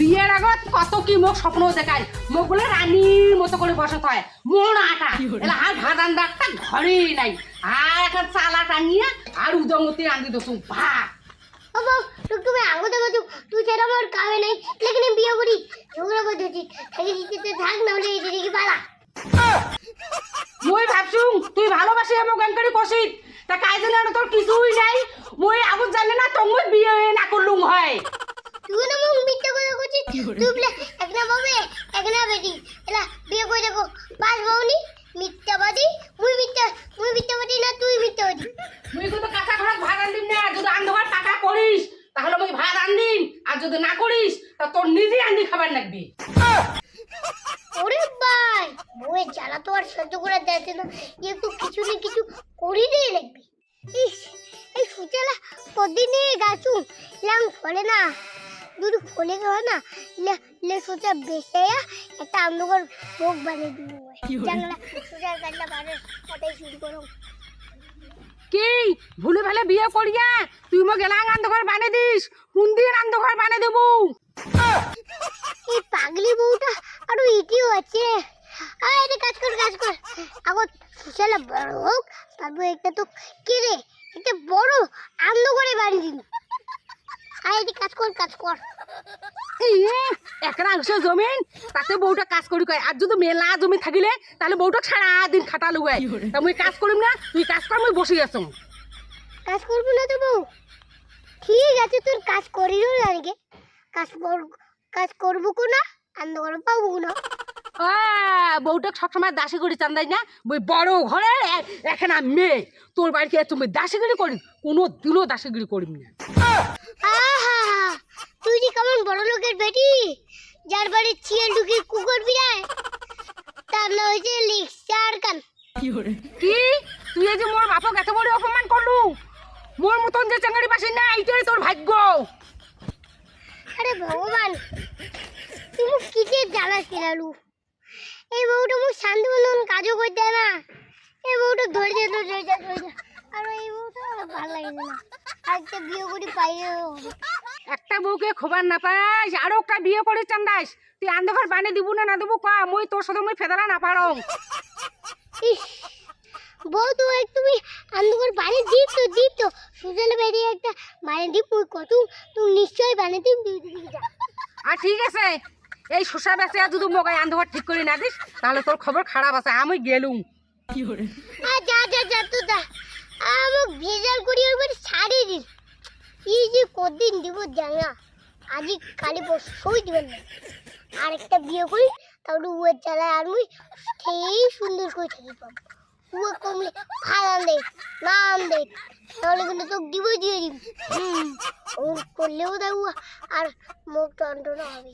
বিয়ের আগত কত কি মোক স্বপ্ন দেখায়। মোক বলে রানীর মতো করে বসত হয়। মন আটা। এলা আর ভাত আন্দা একটা ঘরেই নাই। আর একটা চালা টানিয়ে আর উদমতি রান্ধি দোসু ভাত বাবা তুই তুমি আগতে বলছো তুই ছাড়া আমার কামে নাই লেকিন বিয়ে করি ঝগড়া করতে হচ্ছি তাকে দিতে থাক না হলে এই দিকে পালা? মই ভাবছুং তুই ভালোবাসি মোক এনকারি কষিত তা কাই জানে আর তোর কিছুই নাই। মই আগত জানে না তো মই বিয়ে না করলুম হয়। কথা করছিস তুই বলে একটা বাবে একটা বেটি। এলা বিয়ে করে দেখো পাঁচ বউনি মিথ্যাবাদী মুই মিথ্যা মুই মিথ্যাবাদী না তুই মিথ্যাবাদী মুই কিন্তু কাঁচা ঘৰত ভাত রান্ধিম না যদি আন্ধকার টাকা করিস তাহলে মই ভাত রান্ধিম আর যদি না করিস তা তোর নিজে আন্ধি খাবার লাগবি। ওরে ভাই বউয়ের জ্বালা তো আর সহ্য করা যাচ্ছে না। একটু কিছু না কিছু করি দিয়ে লাগবে। ইস এই সুচালা কদিনে গাছু ইলাম ফলে না। দুটো ফলে গেল না লে লে সোচা বেসে একটা অন্ধকার মুখ বানিয়ে দিব জানলা সোচার গাছটা বানার কথাই শুরু করো। কি? ভুলে ভালে বিয়ে করিয়া তুই মোক এলাং আন্ধকার বানে দিস কোন দিন আন্ধকার বানে দেবো। এই পাগলি বউটা আরও ইটিও আছে। আয় রে কাজ কর কাজ কর। আগত সুশালা বড় হোক তারপর একটা তো কে রে? একটা বড় আন্দ করে বাড়ি দিন আয় রে কাজ কর। একরা জমিন তাতে বউটা কাজ করি কয়। আর যদি মেলা জমি থাকিলে তাহলে বউটা সারা দিন খাটা লুগাই। তা মুই কাজ করিম না তুই কাজ কর মুই বসে আছো। কাজ করব না তো বউ। ঠিক আছে তোর কাজ করিও জানিকে কাজ কর কাজ করব কো না আন্দ করে পাবো না। বউটা সবসময় দাসি করি চান্দাই না? বই বড় ঘরে এখানে মেয়ে। তোর বাড়িতে তুমি দাসিগিরি করি কোনো দিনও দাসিগিরি করিম না। আহা। তুই যে কেমন বড় লোকের বেটি? যার বাড়ি ছিয়াল ঢুকি কুকুর বিড়ায় তার নাম হয়েছে লিক্সার কান কি তুই এই যে মোর বাপক এত বড় অপমান করলু? মোর মতন যে চাঙ্গারি পাশে না এইটাই তোর ভাগ্য। আরে ভগবান তুই মুখ কিসে জ্বালা খিলালু? এই বউটা মুখ শান্তি মতন কাজও করতে না। এই বউটা ধরে যা ধরে যা ধরে যা আর এই বউটা আমার ভালো লাগে না। আজকে বিয়ে করে হবে। একটা বউকে খবর না পাইস আরও একটা বিয়ে করে চান্দাইস তুই আন্ধকার বানিয়ে দিব না না দেবো কা মই তোর সাথে মই ফেদারা না পারো ইস বউ তো এক তুমি আন্দোলন বানিয়ে দিত তো দিত। তো সুজলে বেরিয়ে একটা বানিয়ে দিব মুই কত তুমি নিশ্চয়ই বানিয়ে দিব দিদি দিদি যা আর ঠিক আছে এই শোষা বেঁচে আর যদি মগাই আন্ধকার ঠিক করে না দিস তাহলে তোর খবর খারাপ আছে আমি গেলুম। আর যা যা যা তো যা। আমাকে ভেজাল করি একবার ছাড়িয়ে দিস। এই যে কদিন দিব জানা আজই কালি পরশুই দিবেন না। আর একটা বিয়ে করি তাহলে উয়ের জ্বালায় আর মুই সেই সুন্দর করে থাকি পাব। উয়ে কমলে ভাড়ান দেখ নাম দেখ তাহলে কিন্তু তোকে দিবই দিয়ে দিব। হুম করলেও দেখ আর মুখ টন্টনা হবে।